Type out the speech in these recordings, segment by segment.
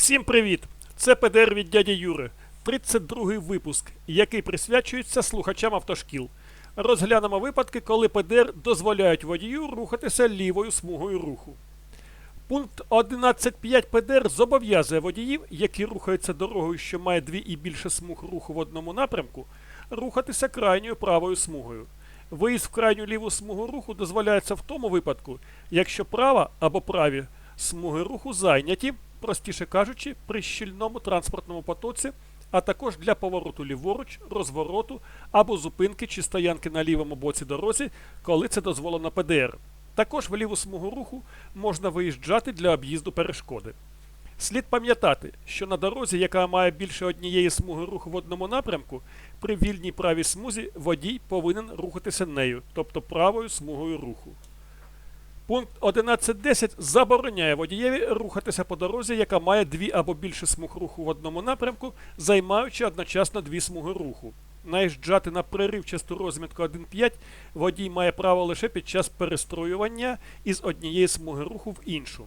Всім привіт! Це ПДР від дяді Юри, 32-й випуск, який присвячується слухачам автошкіл. Розглянемо випадки, коли ПДР дозволяють водію рухатися лівою смугою руху. Пункт 11.5 ПДР зобов'язує водіїв, які рухаються дорогою, що має дві і більше смуг руху в одному напрямку, рухатися крайньою правою смугою. Виїзд в крайню ліву смугу руху дозволяється в тому випадку, якщо права або праві смуги руху зайняті, простіше кажучи, при щільному транспортному потоці, а також для повороту ліворуч, розвороту або зупинки чи стоянки на лівому боці дорозі, коли це дозволено ПДР. Також в ліву смугу руху можна виїжджати для об'їзду перешкоди. Слід пам'ятати, що на дорозі, яка має більше однієї смуги руху в одному напрямку, при вільній правій смузі водій повинен рухатися нею, тобто правою смугою руху. Пункт 11.10 забороняє водієві рухатися по дорозі, яка має дві або більше смуг руху в одному напрямку, займаючи одночасно дві смуги руху. Наїжджати на преривчасту розмітку 1.5 водій має право лише під час перестроювання із однієї смуги руху в іншу.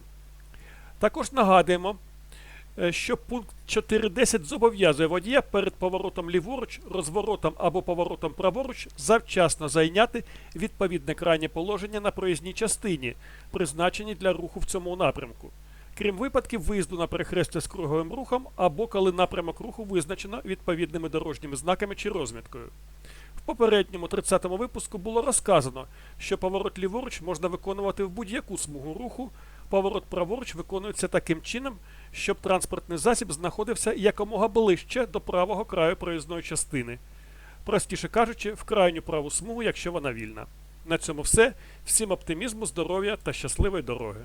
Також нагадуємо, що пункт 4.10 зобов'язує водія перед поворотом ліворуч, розворотом або поворотом праворуч завчасно зайняти відповідне крайнє положення на проїзній частині, призначеній для руху в цьому напрямку. Крім випадків виїзду на перехрестя з круговим рухом або коли напрямок руху визначено відповідними дорожніми знаками чи розміткою. В попередньому 30-му випуску було розказано, що поворот ліворуч можна виконувати в будь-яку смугу руху, поворот праворуч виконується таким чином, щоб транспортний засіб знаходився якомога ближче до правого краю проїзної частини. Простіше кажучи, в крайню праву смугу, якщо вона вільна. На цьому все. Всім оптимізму, здоров'я та щасливої дороги.